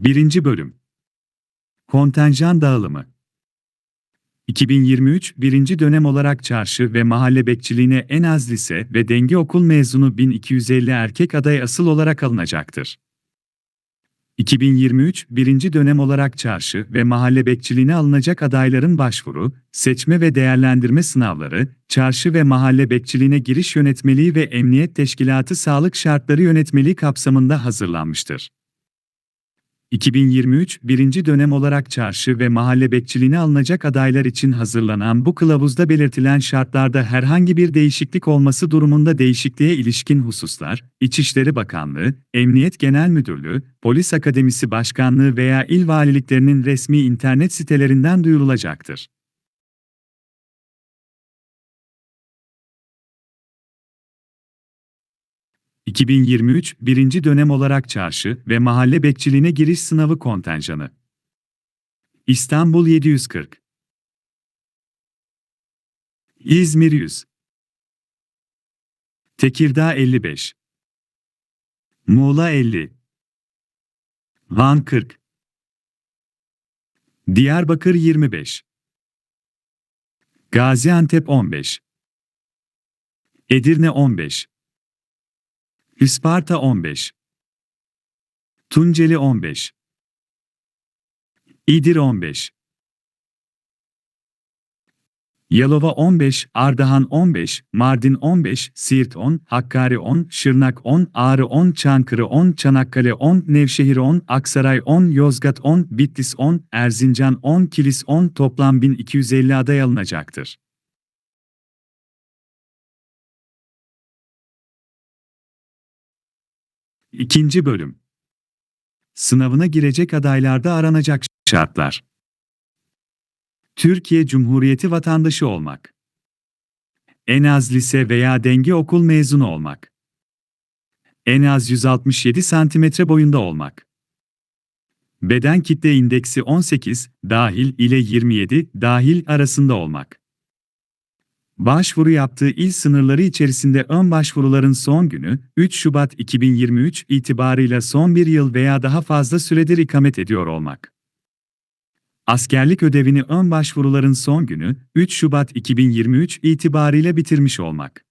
1. Bölüm Kontenjan dağılımı 2023 birinci dönem olarak çarşı ve mahalle bekçiliğine en az lise ve denge okul mezunu 1250 erkek aday asıl olarak alınacaktır. 2023 birinci dönem olarak çarşı ve mahalle bekçiliğine alınacak adayların başvuru, seçme ve değerlendirme sınavları, çarşı ve mahalle bekçiliğine giriş yönetmeliği ve emniyet teşkilatı sağlık şartları yönetmeliği kapsamında hazırlanmıştır. 2023 birinci dönem olarak çarşı ve mahalle bekçiliğine alınacak adaylar için hazırlanan bu kılavuzda belirtilen şartlarda herhangi bir değişiklik olması durumunda değişikliğe ilişkin hususlar, İçişleri Bakanlığı, Emniyet Genel Müdürlüğü, Polis Akademisi Başkanlığı veya il valiliklerinin resmi internet sitelerinden duyurulacaktır. ...2023 birinci dönem olarak çarşı ve mahalle bekçiliğine giriş sınavı kontenjanı. İstanbul 740 İzmir 100 Tekirdağ 55 Muğla 50 Van 40 Diyarbakır 25 Gaziantep 15 Edirne 15 Isparta 15 Tunceli 15 İdir 15 Yalova 15, Ardahan 15, Mardin 15, Siirt 10, Hakkari 10, Şırnak 10, Ağrı 10, Çankırı 10, Çanakkale 10, Nevşehir 10, Aksaray 10, Yozgat 10, Bitlis 10, Erzincan 10, Kilis 10 toplam 1250 aday alınacaktır. İkinci bölüm Sınavına girecek adaylarda aranacak şartlar Türkiye Cumhuriyeti vatandaşı olmak. En az lise veya denge okul mezunu olmak. En az 167 cm boyunda olmak. Beden kitle indeksi 18 dahil ile 27 dahil arasında olmak. Başvuru yaptığı il sınırları içerisinde ön başvuruların son günü 3 Şubat 2023 itibarıyla son bir yıl veya daha fazla süredir ikamet ediyor olmak. Askerlik ödevini ön başvuruların son günü 3 Şubat 2023 itibariyle bitirmiş olmak.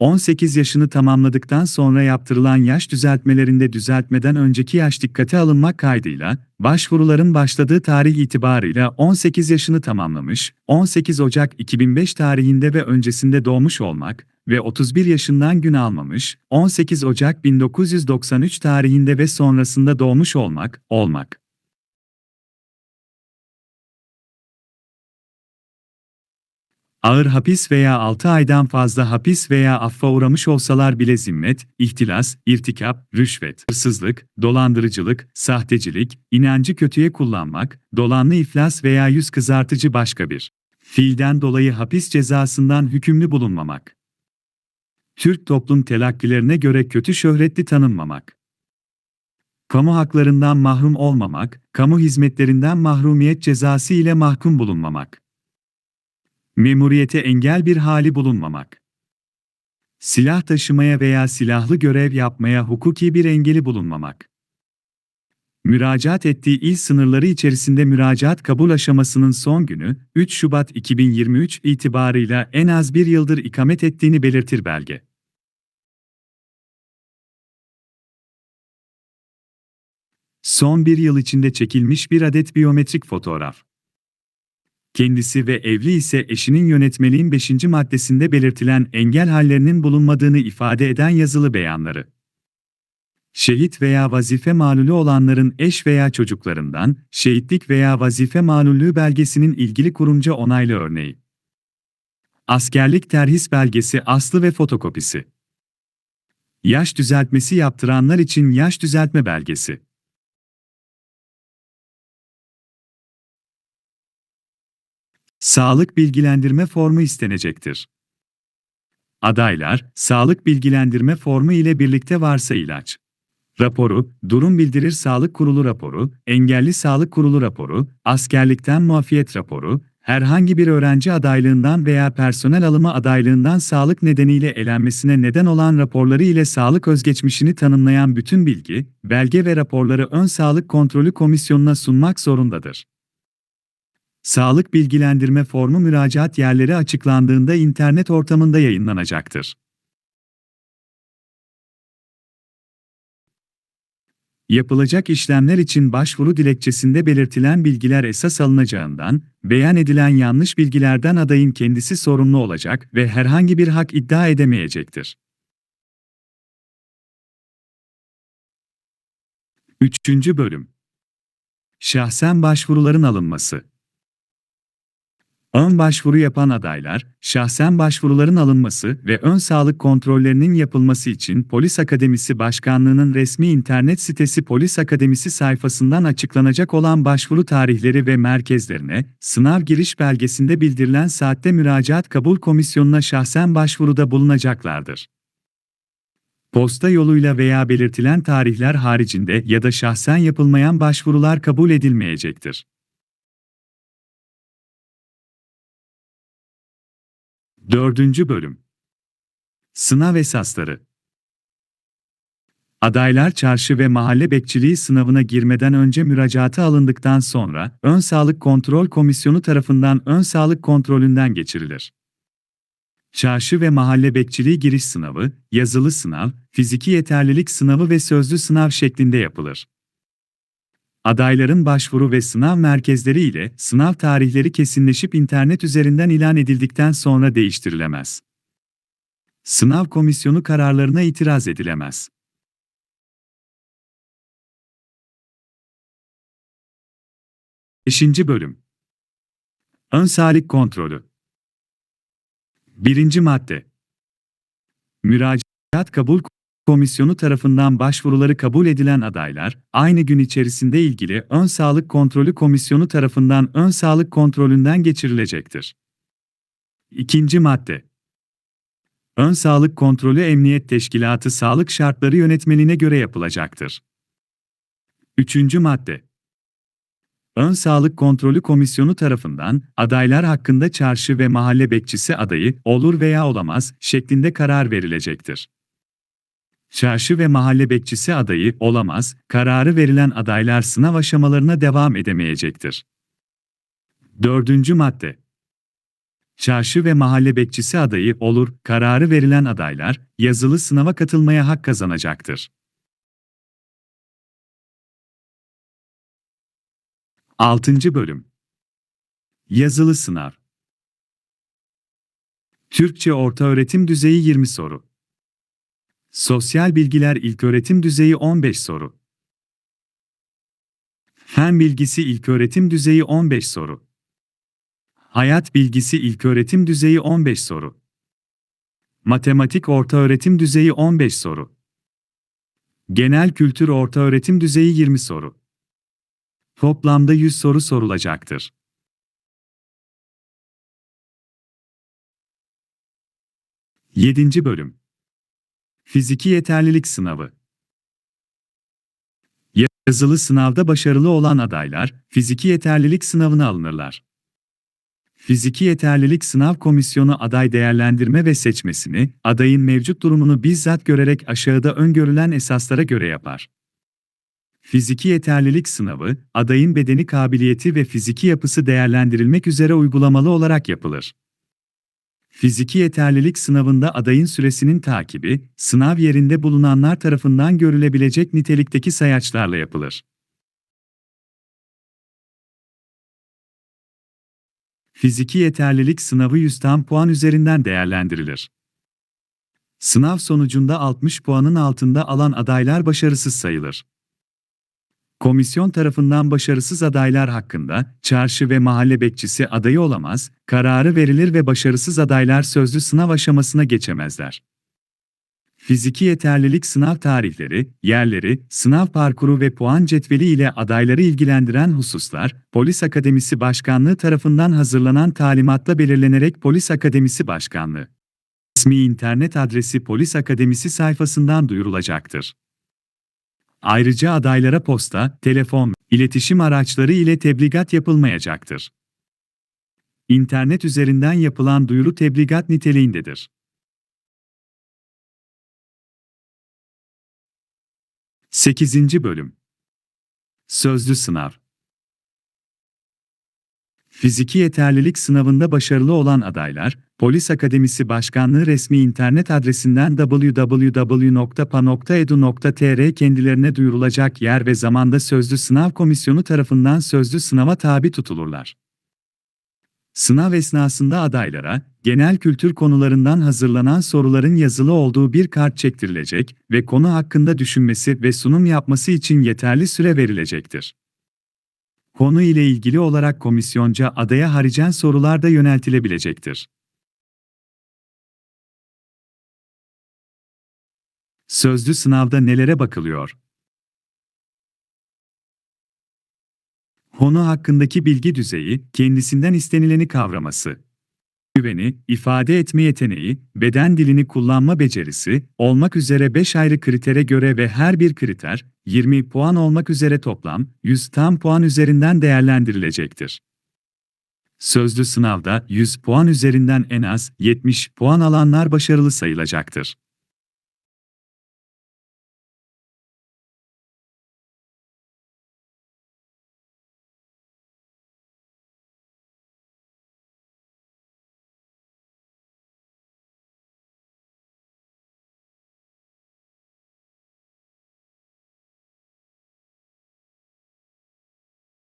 18 yaşını tamamladıktan sonra yaptırılan yaş düzeltmelerinde düzeltmeden önceki yaş dikkate alınmak kaydıyla, başvuruların başladığı tarih itibarıyla 18 yaşını tamamlamış, 18 Ocak 2005 tarihinde ve öncesinde doğmuş olmak ve 31 yaşından gün almamış, 18 Ocak 1993 tarihinde ve sonrasında doğmuş olmak, olmak. Ağır hapis veya 6 aydan fazla hapis veya affa uğramış olsalar bile zimmet, ihtilas, irtikap, rüşvet, hırsızlık, dolandırıcılık, sahtecilik, inancı kötüye kullanmak, dolanlı iflas veya yüz kızartıcı başka bir fiilden dolayı hapis cezasından hükümlü bulunmamak. Türk toplum telakkilerine göre kötü şöhretli tanınmamak. Kamu haklarından mahrum olmamak, kamu hizmetlerinden mahrumiyet cezası ile mahkum bulunmamak. Memuriyete engel bir hali bulunmamak. Silah taşımaya veya silahlı görev yapmaya hukuki bir engeli bulunmamak. Müracaat ettiği il sınırları içerisinde müracaat kabul aşamasının son günü 3 Şubat 2023 itibarıyla en az bir yıldır ikamet ettiğini belirtir belge. Son bir yıl içinde çekilmiş bir adet biyometrik fotoğraf kendisi ve evli ise eşinin yönetmeliğin 5. maddesinde belirtilen engel hallerinin bulunmadığını ifade eden yazılı beyanları. Şehit veya vazife malulü olanların eş veya çocuklarından, şehitlik veya vazife malullüğü belgesinin ilgili kurumca onaylı örneği. Askerlik terhis belgesi aslı ve fotokopisi. Yaş düzeltmesi yaptıranlar için yaş düzeltme belgesi. Sağlık bilgilendirme formu istenecektir. Adaylar, sağlık bilgilendirme formu ile birlikte varsa ilaç raporu, durum bildirir sağlık kurulu raporu, engelli sağlık kurulu raporu, askerlikten muafiyet raporu, herhangi bir öğrenci adaylığından veya personel alımı adaylığından sağlık nedeniyle elenmesine neden olan raporları ile sağlık özgeçmişini tanımlayan bütün bilgi, belge ve raporları ön sağlık kontrolü komisyonuna sunmak zorundadır. Sağlık bilgilendirme formu müracaat yerleri açıklandığında internet ortamında yayınlanacaktır. Yapılacak işlemler için başvuru dilekçesinde belirtilen bilgiler esas alınacağından, beyan edilen yanlış bilgilerden adayın kendisi sorumlu olacak ve herhangi bir hak iddia edemeyecektir. Üçüncü Bölüm Şahsen başvuruların alınması Ön başvuru yapan adaylar, şahsen başvuruların alınması ve ön sağlık kontrollerinin yapılması için Polis Akademisi Başkanlığı'nın resmi internet sitesi Polis Akademisi sayfasından açıklanacak olan başvuru tarihleri ve merkezlerine, sınav giriş belgesinde bildirilen saatte müracaat kabul komisyonuna şahsen başvuruda bulunacaklardır. Posta yoluyla veya belirtilen tarihler haricinde ya da şahsen yapılmayan başvurular kabul edilmeyecektir. Dördüncü Bölüm Sınav Esasları Adaylar çarşı ve mahalle bekçiliği sınavına girmeden önce müracaatı alındıktan sonra, Ön Sağlık Kontrol Komisyonu tarafından ön sağlık kontrolünden geçirilir. Çarşı ve mahalle bekçiliği giriş sınavı, yazılı sınav, fiziki yeterlilik sınavı ve sözlü sınav şeklinde yapılır. Adayların başvuru ve sınav merkezleri ile sınav tarihleri kesinleşip internet üzerinden ilan edildikten sonra değiştirilemez. Sınav komisyonu kararlarına itiraz edilemez. Beşinci Bölüm Ön sağlık kontrolü 1. Madde Müracaat kabul Komisyonu tarafından başvuruları kabul edilen adaylar, aynı gün içerisinde ilgili Ön Sağlık Kontrolü Komisyonu tarafından ön sağlık kontrolünden geçirilecektir. İkinci madde Ön sağlık kontrolü Emniyet Teşkilatı sağlık şartları yönetmeliğine göre yapılacaktır. Üçüncü madde Ön Sağlık Kontrolü Komisyonu tarafından adaylar hakkında çarşı ve mahalle bekçisi adayı olur veya olamaz şeklinde karar verilecektir. Çarşı ve mahalle bekçisi adayı olamaz, kararı verilen adaylar sınav aşamalarına devam edemeyecektir. Dördüncü madde Çarşı ve mahalle bekçisi adayı olur, kararı verilen adaylar, yazılı sınava katılmaya hak kazanacaktır. 6. Bölüm Yazılı Sınav Türkçe Ortaöğretim Düzeyi 20 soru Sosyal Bilgiler İlköğretim Düzeyi 15 soru. Fen Bilgisi İlköğretim Düzeyi 15 soru. Hayat Bilgisi İlköğretim Düzeyi 15 soru. Matematik Ortaöğretim Düzeyi 15 soru. Genel Kültür Ortaöğretim Düzeyi 20 soru. Toplamda 100 soru sorulacaktır. Yedinci Bölüm Fiziki Yeterlilik Sınavı Yazılı sınavda başarılı olan adaylar, fiziki yeterlilik sınavına alınırlar. Fiziki Yeterlilik Sınav Komisyonu aday değerlendirme ve seçmesini, adayın mevcut durumunu bizzat görerek aşağıda öngörülen esaslara göre yapar. Fiziki yeterlilik sınavı, adayın bedeni kabiliyeti ve fiziki yapısı değerlendirilmek üzere uygulamalı olarak yapılır. Fiziki yeterlilik sınavında adayın süresinin takibi, sınav yerinde bulunanlar tarafından görülebilecek nitelikteki sayaçlarla yapılır. Fiziki yeterlilik sınavı 100 tam puan üzerinden değerlendirilir. Sınav sonucunda 60 puanın altında alan adaylar başarısız sayılır. Komisyon tarafından başarısız adaylar hakkında çarşı ve mahalle bekçisi adayı olamaz, kararı verilir ve başarısız adaylar sözlü sınav aşamasına geçemezler. Fiziki yeterlilik sınav tarihleri, yerleri, sınav parkuru ve puan cetveli ile adayları ilgilendiren hususlar, Polis Akademisi Başkanlığı tarafından hazırlanan talimatla belirlenerek Polis Akademisi Başkanlığı. İsmi internet adresi Polis Akademisi sayfasından duyurulacaktır. Ayrıca adaylara posta, telefon, iletişim araçları ile tebligat yapılmayacaktır. İnternet üzerinden yapılan duyuru tebligat niteliğindedir. Sekizinci Bölüm Sözlü Sınav Fiziki yeterlilik sınavında başarılı olan adaylar, Polis Akademisi Başkanlığı resmi internet adresinden www.pa.edu.tr kendilerine duyurulacak yer ve zamanda sözlü sınav komisyonu tarafından sözlü sınava tabi tutulurlar. Sınav esnasında adaylara, genel kültür konularından hazırlanan soruların yazılı olduğu bir kart çektirilecek ve konu hakkında düşünmesi ve sunum yapması için yeterli süre verilecektir. Konu ile ilgili olarak komisyonca adaya haricen sorular da yöneltilebilecektir. Sözlü sınavda nelere bakılıyor? Konu hakkındaki bilgi düzeyi, kendisinden istenileni kavraması, güveni, ifade etme yeteneği, beden dilini kullanma becerisi, olmak üzere 5 ayrı kritere göre ve her bir kriter, 20 puan olmak üzere toplam, 100 tam puan üzerinden değerlendirilecektir. Sözlü sınavda 100 puan üzerinden en az 70 puan alanlar başarılı sayılacaktır.